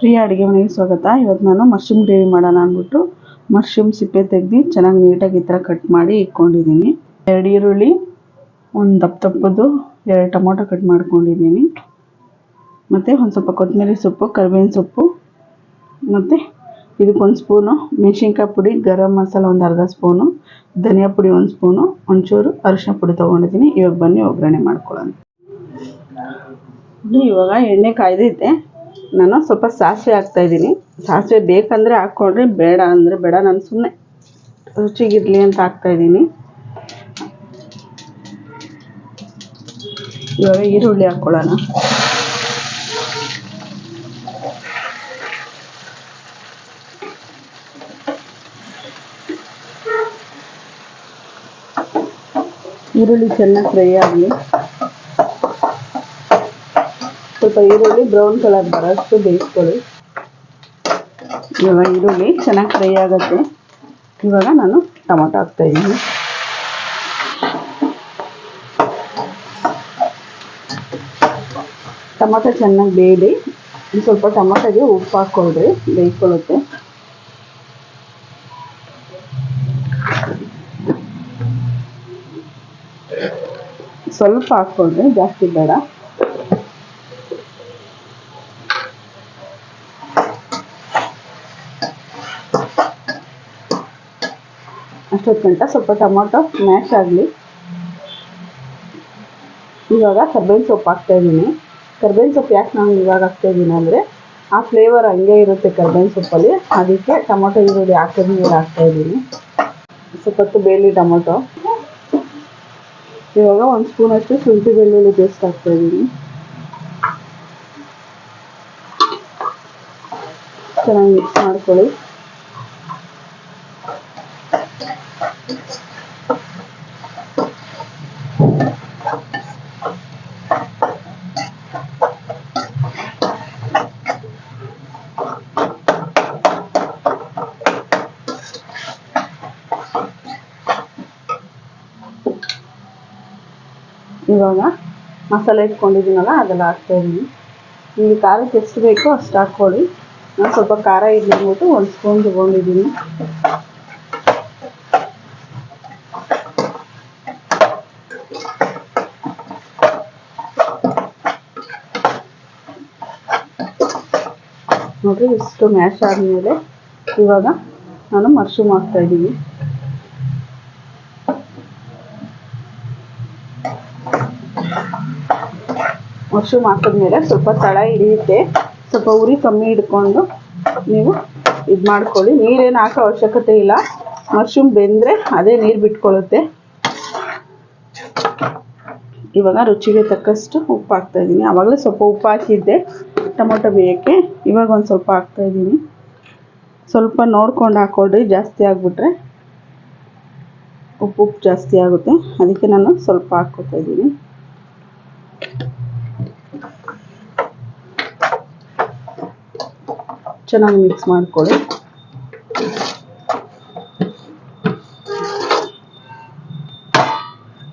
ಪ್ರಿಯ ಅಡುಗೆ ಮನೆಗೆ ಸ್ವಾಗತ. ಇವತ್ತು ನಾನು ಮಶ್ರೂಮ್ ಗ್ರೇವಿ ಮಾಡೋಣ ಅಂದ್ಬಿಟ್ಟು ಮಶ್ರೂಮ್ ಸಿಪ್ಪೆ ತೆಗೆದು ಚೆನ್ನಾಗಿ ನೀಟಾಗಿ ಈ ಥರ ಕಟ್ ಮಾಡಿ ಇಟ್ಕೊಂಡಿದ್ದೀನಿ. ಎರಡು ಈರುಳ್ಳಿ, ಒಂದು ದಪ್ಪ ದಪ್ಪದ್ದು, ಎರಡು ಟೊಮೊಟೊ ಕಟ್ ಮಾಡ್ಕೊಂಡಿದ್ದೀನಿ. ಮತ್ತು ಒಂದು ಸ್ವಲ್ಪ ಕೊತ್ತಂಬರಿ ಸೊಪ್ಪು, ಕರಿಬೇವಿನ ಸೊಪ್ಪು, ಮತ್ತು ಇದಕ್ಕೊಂದು ಸ್ಪೂನು ಮೆಣಸಿನ್ಕಾಯಿ ಪುಡಿ, ಗರಂ ಮಸಾಲ ಒಂದು ಅರ್ಧ ಸ್ಪೂನು, ಧನಿಯಾ ಪುಡಿ ಒಂದು ಸ್ಪೂನು, ಒಂಚೂರು ಅರಿಶಿನ ಪುಡಿ ತೊಗೊಂಡಿದ್ದೀನಿ. ಇವಾಗ ಬನ್ನಿ ಒಗ್ಗರಣೆ ಮಾಡ್ಕೊಳ್ಳೋಣ. ಇವಾಗ ಎಣ್ಣೆ ಕಾಯ್ದೈತೆ. ನಾನು ಸ್ವಲ್ಪ ಸಾಸಿವೆ ಹಾಕ್ತಾಯಿದ್ದೀನಿ ಸಾಸಿವೆ ಬೇಕಂದರೆ ಹಾಕ್ಕೊಂಡ್ರೆ, ಬೇಡ ಅಂದರೆ ಬೇಡ. ನಾನು ಸುಮ್ಮನೆ ರುಚಿಗಿರಲಿ ಅಂತ ಹಾಕ್ತಾಯಿದ್ದೀನಿ ಇವಾಗ ಈರುಳ್ಳಿ ಹಾಕ್ಕೊಳ್ಳೋಣ. ಈರುಳ್ಳಿ ಚೆನ್ನಾಗಿ ಫ್ರೈ ಆಗಲಿ ಸ್ವಲ್ಪ ಈರುಳ್ಳಿ ಬ್ರೌನ್ ಕಲರ್ ಬರೋಷ್ಟು ಬೇಯಿಸ್ಕೊಳ್ಳಿ. ಇವಾಗ ಈರುಳ್ಳಿ ಚೆನ್ನಾಗಿ ಫ್ರೈ ಆಗುತ್ತೆ. ಇವಾಗ ನಾನು ಟೊಮೊಟೊ ಹಾಕ್ತಾಯಿದ್ದೀನಿ ಟೊಮೊಟೊ ಚೆನ್ನಾಗಿ ಬೇಯಲಿ. ಸ್ವಲ್ಪ ಟೊಮೊಟೊಗೆ ಉಪ್ಪು ಹಾಕ್ಕೊಳ್ರಿ, ಬೇಯ್ಕೊಳ್ಳುತ್ತೆ. ಸ್ವಲ್ಪ ಹಾಕ್ಕೊಳ್ರಿ, ಜಾಸ್ತಿ ಬೇಡ. ಅಷ್ಟೊತ್ತು ಸ್ವಲ್ಪ ಟೊಮೊಟೊ ಮ್ಯಾಶ್ ಆಗಲಿ. ಇವಾಗ ಕರ್ಬೇವಿನ ಸೊಪ್ಪು ಹಾಕ್ತಾಯಿದ್ದೀನಿ ಕರ್ಬೇವಿನ ಸೊಪ್ಪು ಯಾಕೆ ನಾನು ಇವಾಗ ಹಾಕ್ತಾಯಿದ್ದೀನಿ ಅಂದರೆ, ಆ ಫ್ಲೇವರ್ ಹಂಗೆ ಇರುತ್ತೆ ಕರ್ಬೇವಿನ ಸೊಪ್ಪಲ್ಲಿ. ಅದಕ್ಕೆ ಟೊಮೊಟೊ ಈರುಳ್ಳಿ ಹಾಕಿದ್ರೆ ನೀರು ಹಾಕ್ತಾಯಿದ್ದೀನಿ ಸ್ವಲ್ಪ ಹೊತ್ತು ಬೇಲಿ ಟೊಮೊಟೊ. ಇವಾಗ ಒಂದು ಸ್ಪೂನಷ್ಟು ಶುಂಠಿ ಬೆಳ್ಳುಳ್ಳಿ ಪೇಸ್ಟ್ ಹಾಕ್ತಾಯಿದ್ದೀನಿ ಚೆನ್ನಾಗಿ ಮಿಕ್ಸ್ ಮಾಡ್ಕೊಳ್ಳಿ. ಇವಾಗ ಮಸಾಲೆ ಇಟ್ಕೊಂಡಿದ್ದೀನಲ್ಲ ಅದೆಲ್ಲ ಹಾಕ್ತಾಯಿದ್ದೀನಿ ನಿಮಗೆ ಖಾರಕ್ಕೆ ಎಷ್ಟು ಬೇಕೋ ಅಷ್ಟು ಹಾಕ್ಕೊಳ್ಳಿ ನಾನು ಸ್ವಲ್ಪ ಖಾರ ಇರಲಿ ಅಂದ್ಬಿಟ್ಟು ಒಂದು ಸ್ಪೂನ್ ತೊಗೊಂಡಿದ್ದೀನಿ. ನೋಡಿರಿ, ಇಷ್ಟು ಮ್ಯಾಶ್ ಆದಮೇಲೆ ಇವಾಗ ನಾನು ಮಶ್ರೂಮ್ ಹಾಕ್ತಾಯಿದ್ದೀನಿ ಮಶ್ರೂಮ್ ಹಾಕಿದ್ಮೇಲೆ ಸ್ವಲ್ಪ ತಳ ಹಿಡಿಯುತ್ತೆ. ಸ್ವಲ್ಪ ಉರಿ ಕಮ್ಮಿ ಹಿಡ್ಕೊಂಡು ನೀವು ಇದು ಮಾಡ್ಕೊಳ್ಳಿ. ನೀರೇನು ಹಾಕೋ ಅವಶ್ಯಕತೆ ಇಲ್ಲ. ಮಶ್ರೂಮ್ ಬೆಂದರೆ ಅದೇ ನೀರು ಬಿಟ್ಕೊಳ್ಳುತ್ತೆ. ಇವಾಗ ರುಚಿಗೆ ತಕ್ಕಷ್ಟು ಉಪ್ಪು ಹಾಕ್ತಾಯಿದ್ದೀನಿ ಆವಾಗಲೇ ಸ್ವಲ್ಪ ಉಪ್ಪು ಹಾಕಿದ್ದೆ. ಟೊಮೊಟೊ ಬೇಯೋಕ್ಕೆ ಇವಾಗ ಒಂದು ಸ್ವಲ್ಪ ಹಾಕ್ತಾಯಿದ್ದೀನಿ ಸ್ವಲ್ಪ ನೋಡ್ಕೊಂಡು ಹಾಕೊಳ್ರಿ ಜಾಸ್ತಿ ಆಗಿಬಿಟ್ರೆ ಉಪ್ಪು ಉಪ್ಪು ಜಾಸ್ತಿ ಆಗುತ್ತೆ. ಅದಕ್ಕೆ ನಾನು ಸ್ವಲ್ಪ ಹಾಕ್ಕೊತಾ ಇದ್ದೀನಿ. ಚೆನ್ನಾಗಿ ಮಿಕ್ಸ್ ಮಾಡ್ಕೊಳ್ಳಿ.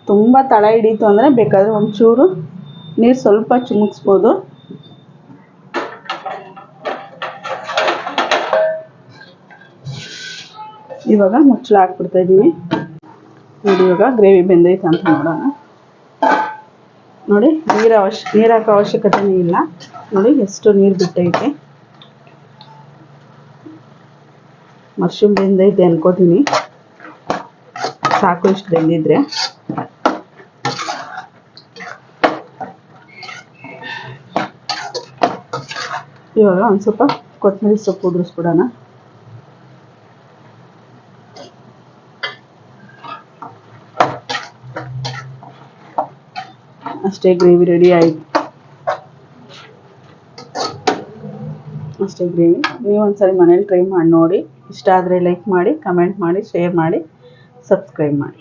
ತುಂಬ ತಳ ಹಿಡೀತು ಅಂದರೆ ಬೇಕಾದರೆ ಒಂಚೂರು ನೀರು ಸ್ವಲ್ಪ ಚಿಮುಕ್ಸ್ಬೋದು. ಇವಾಗ ಮುಚ್ಚಳ ಹಾಕ್ಬಿಡ್ತಾ ಇದ್ದೀನಿ. ನೋಡಿ ಇವಾಗ ಗ್ರೇವಿ ಬೆಂದೈತೆ ಅಂತ ನೋಡೋಣ. ನೋಡಿ, ನೀರು ಅವಶ್ಯ ನೀರು ಹಾಕೋ ಅವಶ್ಯಕತೆನೇ ಇಲ್ಲ. ನೋಡಿ, ಎಷ್ಟು ನೀರು ಬಿಟ್ಟೈತೆ. ಮಶ್ರೂಮ್ ಬೆಂದೈತೆ ಅನ್ಕೋತೀನಿ. ಸಾಕು ಇಷ್ಟು ಬೆಂದಿದ್ರೆ. ಇವಾಗ ಒಂದು ಸ್ವಲ್ಪ ಕೊತ್ತಂಬರಿ ಸೊಪ್ಪು ಉದುರಿಸ್ಬಿಡೋಣ. ಅಷ್ಟೇ ಗ್ರೇವಿ ರೆಡಿ ಆಯಿತು. ಅಷ್ಟೇ ಗ್ರೇವಿ ನೀವು ಒಂದ್ಸರಿ ಮನೇಲಿ ಟ್ರೈ ಮಾಡಿ ನೋಡಿ. ಇಷ್ಟ ಆದರೆ ಲೈಕ್ ಮಾಡಿ ಕಮೆಂಟ್ ಮಾಡಿ ಶೇರ್ ಮಾಡಿ ಸಬ್ಸ್ಕ್ರೈಬ್ ಮಾಡಿ.